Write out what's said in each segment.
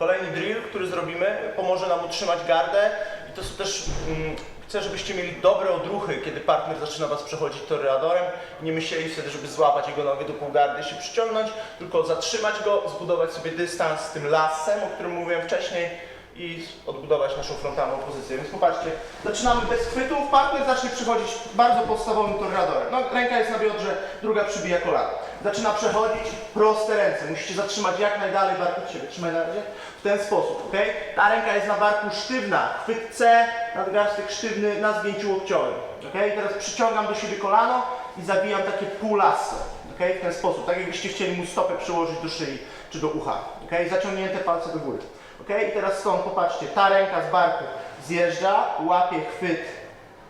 Kolejny drill, który zrobimy, pomoże nam utrzymać gardę i to są też, mm, chcę, żebyście mieli dobre odruchy, kiedy partner zaczyna Was przechodzić toreadorem i nie myśleli wtedy, żeby złapać jego nogę do półgardy i się przyciągnąć, tylko zatrzymać go, zbudować sobie dystans z tym lasem, o którym mówiłem wcześniej i odbudować naszą frontalną pozycję. Więc popatrzcie, zaczynamy bez chwytów, partner zacznie przychodzić bardzo podstawowym toreadorem. No, ręka jest na biodrze, druga przybija kolana. Zaczyna przechodzić proste ręce. Musicie zatrzymać jak najdalej bark od siebie. Trzymaj na razie. W ten sposób, ok? Ta ręka jest na barku sztywna. Chwyt C, nadgarstek sztywny na zgięciu łokciowym. Ok? Teraz przyciągam do siebie kolano i zawijam takie pół lasso. Ok? W ten sposób, tak jakbyście chcieli mu stopę przyłożyć do szyi czy do ucha. Ok? Zaciągnięte palce do góry. Ok? I teraz stąd popatrzcie, ta ręka z barku zjeżdża, łapie chwyt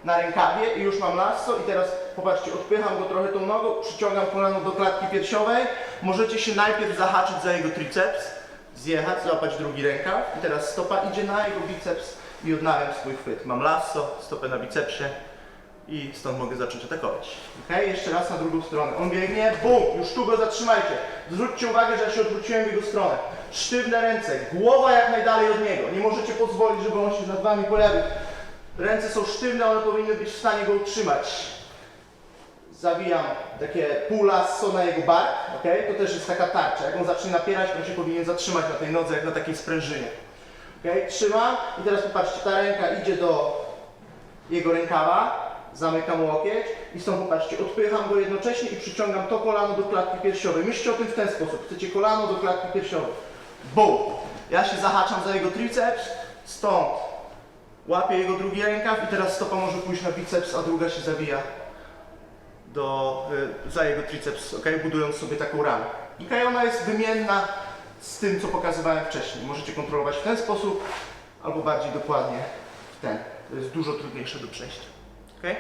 na rękawie i już mam lasso i teraz popatrzcie, odpycham go trochę tą nogą, przyciągam kolano do klatki piersiowej. Możecie się najpierw zahaczyć za jego triceps, zjechać, złapać drugi rękaw i teraz stopa idzie na jego biceps i odnawiam swój chwyt. Mam lasso, stopę na bicepsie i stąd mogę zacząć atakować. Ok, jeszcze raz na drugą stronę. On biegnie, bum, już tu go zatrzymajcie. Zwróćcie uwagę, że ja się odwróciłem w jego stronę. Sztywne ręce, głowa jak najdalej od niego. Nie możecie pozwolić, żeby on się nad wami pojawił. Ręce są sztywne, one powinny być w stanie go utrzymać. Zawijam takie pół lasso na jego bark, ok? To też jest taka tarcza. Jak on zacznie napierać, to się powinien zatrzymać na tej nodze, jak na takiej sprężynie. Ok? Trzymam i teraz popatrzcie, ta ręka idzie do jego rękawa, zamykam łokieć i stąd popatrzcie, odpycham go jednocześnie i przyciągam to kolano do klatki piersiowej. Myślcie o tym w ten sposób. Chcecie kolano do klatki piersiowej. Bum! Ja się zahaczam za jego triceps, stąd łapię jego drugi rękaw i teraz stopa może pójść na biceps, a druga się zawija do, y, za jego triceps, ok? Budując sobie taką ramę. I ona jest wymienna z tym, co pokazywałem wcześniej. Możecie kontrolować w ten sposób, albo bardziej dokładnie w ten. To jest dużo trudniejsze do przejścia. ok?